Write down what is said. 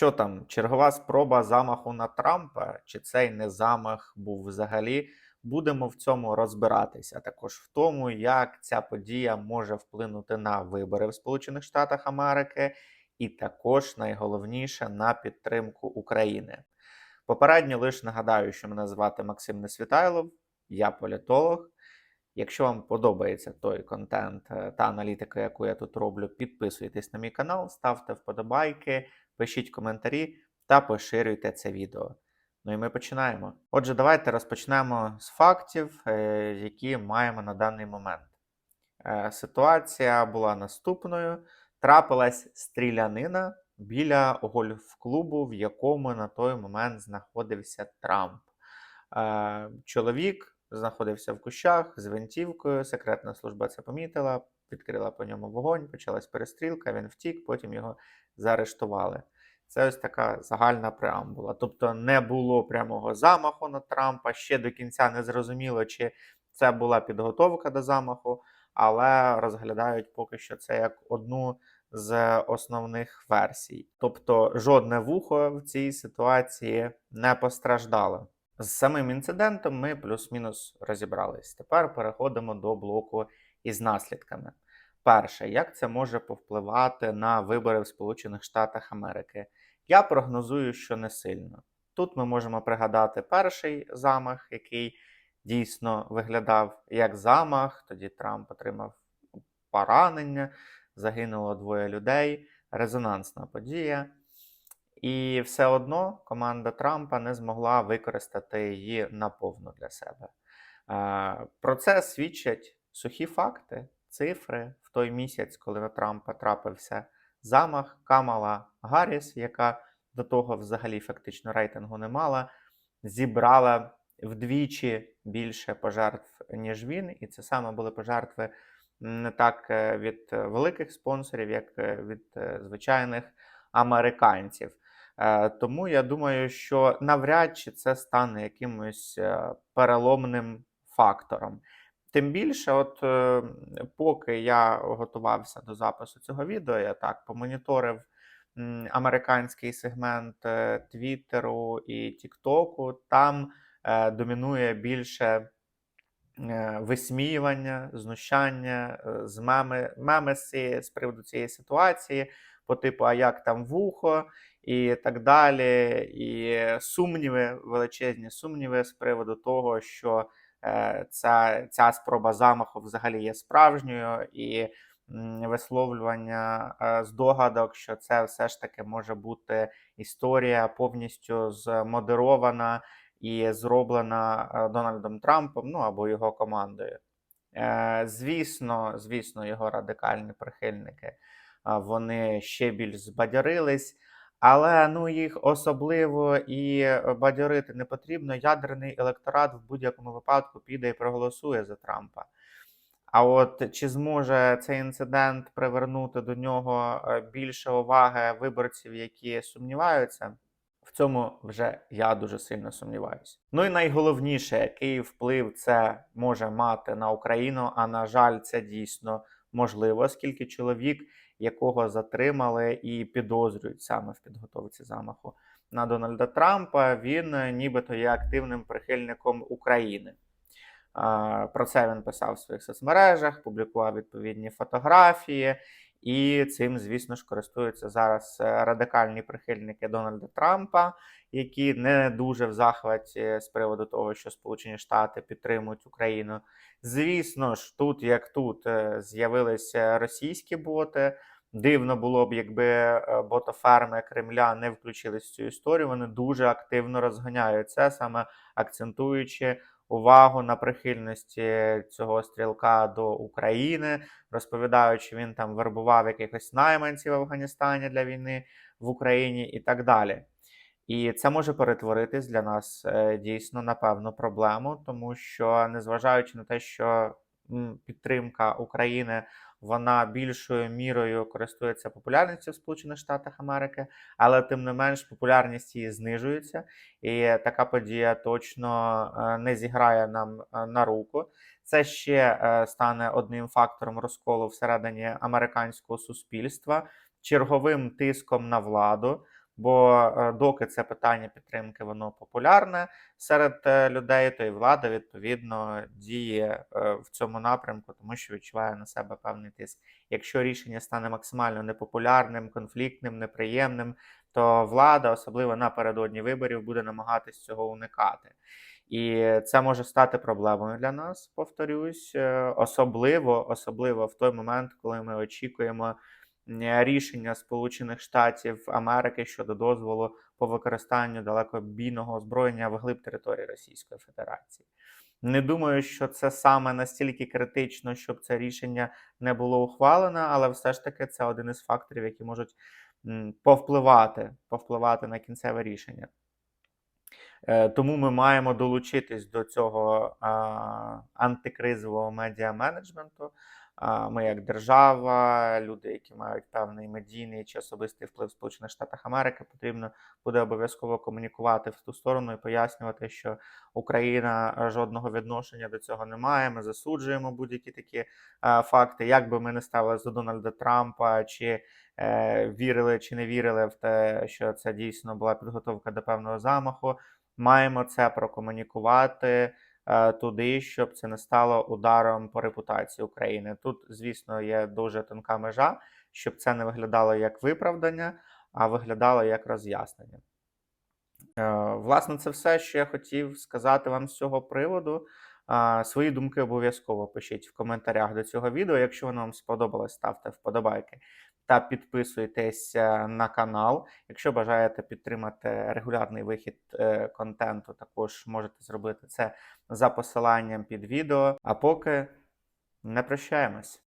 Що там, чергова спроба замаху на Трампа, чи цей не замах був взагалі? Будемо в цьому розбиратися. а Також в тому, як ця подія може вплинути на вибори в Сполучених Штатах Америки, і також найголовніше на підтримку України. Попередньо лише нагадаю, що мене звати Максим Несвітайлов, я політолог. Якщо вам подобається той контент е, та аналітика, яку я тут роблю, підписуйтесь на мій канал, ставте вподобайки, пишіть коментарі та поширюйте це відео. Ну і ми починаємо. Отже, давайте розпочнемо з фактів, е, які маємо на даний момент. Е, Ситуація була наступною: трапилась стрілянина біля гольф-клубу, в якому на той момент знаходився Трамп. Е, Чоловік знаходився в кущах з гвинтівкою. Секретна служба це помітила, відкрила по ньому вогонь, почалась перестрілка, він втік, потім його заарештували. Це ось така загальна преамбула. Тобто не було прямого замаху на Трампа. Ще до кінця не зрозуміло, чи це була підготовка до замаху, але розглядають поки що це як одну з основних версій. Тобто жодне вухо в цій ситуації не постраждало. З самим інцидентом ми плюс-мінус розібрались. Тепер переходимо до блоку із наслідками. Перше, як це може повпливати на вибори в Сполучених Штатах Америки? Я прогнозую, що не сильно. Тут ми можемо пригадати перший замах, який дійсно виглядав як замах. Тоді Трамп отримав поранення, загинуло двоє людей, резонансна подія. І все одно команда Трампа не змогла використати її наповну для себе. Е, Про це свідчать сухі факти, цифри в той місяць, коли на Трампа трапився замах Камала Гарріс, яка до того взагалі фактично рейтингу не мала, зібрала вдвічі більше пожертв, ніж він. І це саме були пожертви не так е, від великих спонсорів, як е, від е, звичайних американців. Тому я думаю, що навряд чи це стане якимось переломним фактором. Тим більше, от е, поки я готувався до запису цього відео, я так помоніторив американський сегмент е, Твіттеру і Тіктоку. Там е, домінує більше висміювання, знущання, з меми, меми з, приводу цієї ситуації, по типу, а як там вухо, і так далі. І сумніви, величезні сумніви з приводу того, що ця, ця спроба замаху взагалі є справжньою, і висловлювання е, здогадок, що це все ж таки може бути історія повністю змодерована і зроблена е, Дональдом Трампом, ну або його командою. Е, Звісно, звісно, його радикальні прихильники вони ще більш збадьорились. Але ну їх особливо і е, бадьорити не потрібно. Ядерний електорат в будь-якому випадку піде і проголосує за Трампа. А от чи зможе цей інцидент привернути до нього е, більше уваги виборців, які сумніваються? В цьому вже я дуже сильно сумніваюся. Ну і найголовніше, який вплив це може мати на Україну. А на жаль, це дійсно можливо, оскільки чоловік, якого затримали і підозрюють саме в підготовці замаху на Дональда Трампа, він е, нібито є активним прихильником України. Про це він писав в своїх соцмережах, публікував відповідні фотографії, і цим, звісно ж, користуються зараз е, радикальні прихильники Дональда Трампа, які не дуже в захваті з приводу того, що Сполучені Штати підтримують Україну. Звісно ж, тут як тут е, з'явилися російські боти. Дивно було б, якби е, ботоферми Кремля не включились в цю історію. Вони дуже активно розганяють це, саме акцентуючи увагу на прихильності цього стрілка до України, розповідаючи, він там вербував якихось найманців в Афганістані для війни в Україні і так далі. І це може перетворитись для нас е, дійсно на певну проблему, тому що незважаючи на те, що підтримка України вона більшою мірою користується популярністю в Сполучених Штатах Америки, але тим не менш популярність її знижується, і така подія точно е, не зіграє нам е, на руку. Це ще е, стане одним фактором розколу всередині американського суспільства, черговим тиском на владу. Бо е, доки це питання підтримки воно популярне серед е, людей, то і влада відповідно діє е, в цьому напрямку, тому що відчуває на себе певний тиск. Якщо рішення стане максимально непопулярним, конфліктним, неприємним, то влада, особливо напередодні виборів, буде намагатись цього уникати. І це може стати проблемою для нас, повторюсь, особливо, особливо в той момент, коли ми очікуємо рішення Сполучених Штатів Америки щодо дозволу по використанню далекобійного озброєння вглиб території Російської Федерації. Не думаю, що це саме настільки критично, щоб це рішення не було ухвалено, але все ж таки це один із факторів, які можуть повпливати, повпливати на кінцеве рішення. Е, Тому ми маємо долучитись до цього а, антикризового медіаменеджменту. Ми, як держава, люди, які мають певний медійний чи особистий вплив в Сполучених Штатах Америки, потрібно буде обов'язково комунікувати в ту сторону і пояснювати, що Україна е, жодного відношення до цього не має. Ми засуджуємо будь-які такі е, факти. Як би ми не ставилися до Дональда Трампа, чи е, вірили чи не вірили в те, що це дійсно була підготовка до певного замаху маємо це прокомунікувати туди, щоб це не стало ударом по репутації України. Тут, звісно, є дуже тонка межа, щоб це не виглядало як виправдання, а виглядало як роз'яснення. Е, Власне, це все, що я хотів сказати вам з цього приводу. Свої думки обов'язково пишіть в коментарях до цього відео. Якщо воно вам сподобалось, ставте вподобайки та підписуйтесь на канал. Якщо бажаєте підтримати регулярний вихід е, контенту, також можете зробити це за посиланням під відео. А поки не прощаємось.